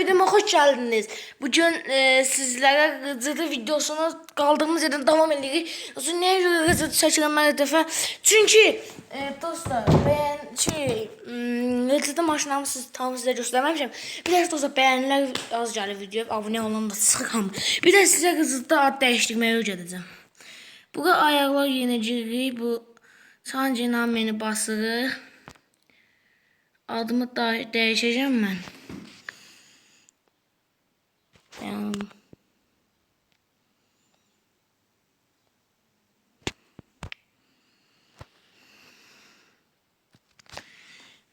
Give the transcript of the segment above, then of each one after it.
videoma hoş geldiniz. Bugün e, sizlere Gıcıdı videosuna kaldığımız yerden devam edirik. Dostlar neye göre Gıcıdı çekilen ben defa? Çünkü e, dostlar ben şey Gıcıdı maşınamı siz tam size göstermemişim. Bir de dostlar beğeniler az gelir video. Abone olun da sıkam. Bir de size Gıcıdıda ad değiştirmeyi öğreteceğim. Bu ayaklar yeneceği bu sancı nameni basırı. Adımı da değişeceğim ben. Yani.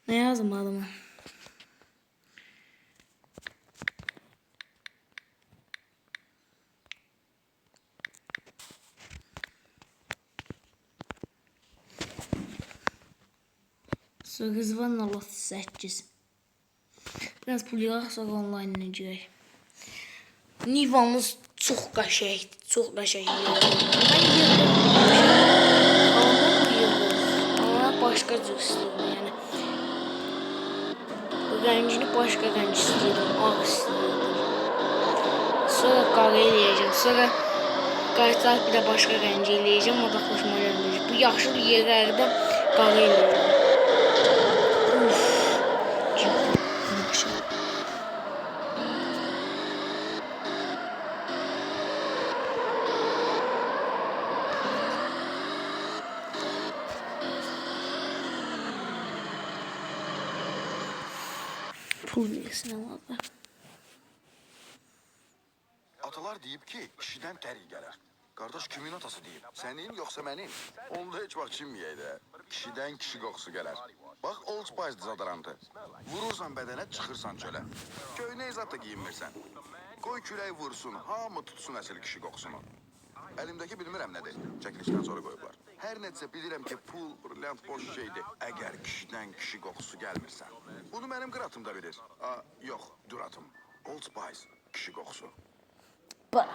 Ne yazdım adıma? Sözvan Allah 8. Biraz pul yığaq sonra onlayn edəcək. Nivamız çox qəşəngdir, çox qəşəng. Mən yığdım. Amma başqa cür istəyirdim, rəngini başqa rəng istəyirdim, ağ istəyirdim. Sonra qara eləyəcəm, sonra qayıtsaq bir də başqa rəng eləyəcəm, o da xoşuma gəlməyəcək. Bu yaşıl yerlərdə qara eləyəcəm. Pul ama. Atalar deyib ki, kişidən təri gələr. Qardaş kimin atası deyib? Sənin yoxsa mənim? Onda vaxt çinməyək də. Kişidən kişi qoxusu gələr. Bax, Old Spice dezodorandı. Vurursan bədənə, çıxırsan çölə. Köynək zat da giyinmirsən. Qoy külək vursun, hamı tutsun əsl kişi qoxusunu. Əlimdəki bilmirəm nədir. Çəkilişdən sonra qoyublar. Hər nədirsə bilirəm ki, pul, brilliant boş şeydir. Əgər kişidən kişi qoxusu gəlmirsən. Bunu mənim qıratım da bilir. A, yox, duratım. Old Spice, kişi qoxusu. Bak.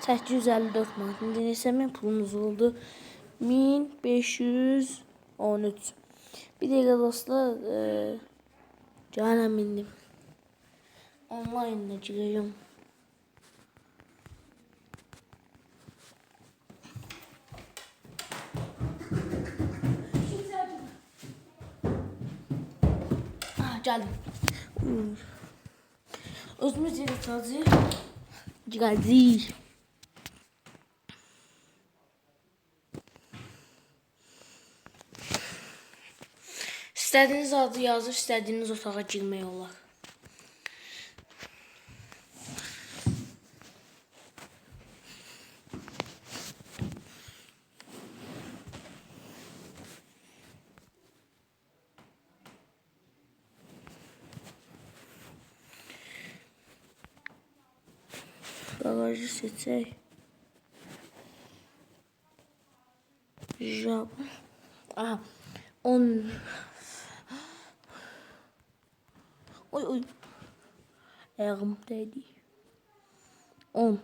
854 manat. Min pulumuz oldu? 1513. Bir dəqiqə dostlar, e, canım indim. Online'da gireceğim. Geldim. Özümüz yaratacağız. Geldik. İstediğiniz adı yazıp istediğiniz otağa girmək olar. Dawaj, sycej. Żab. A, on... Oj, oj. Erm, Daddy. On.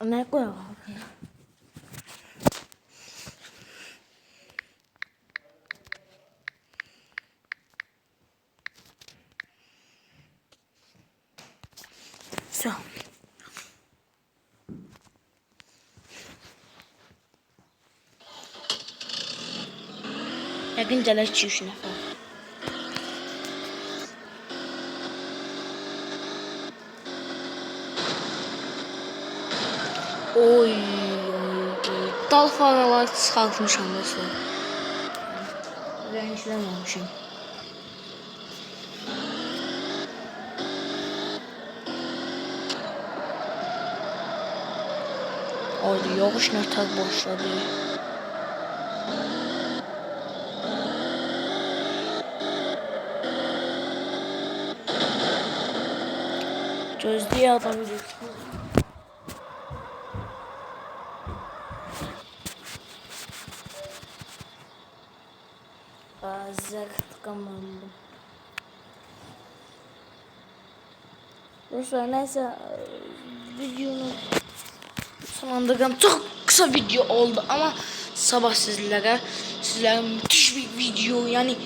On a quoi Все. Yakın calaş üçüne falan. Oy, oy, oy. Dal faralar çıxartmışam da sonra. Yavaş netar başladı. Gözlüğü adam gözlüğü. Azak tıkamandım. Dostlar neyse e, videonu sonlandırdım. Çok kısa video oldu ama sabah sizlere sizlere müthiş bir video yani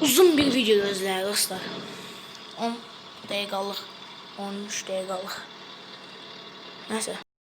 uzun bir video gözler dostlar. 10 dakikalık 13 dakikalık. Neyse.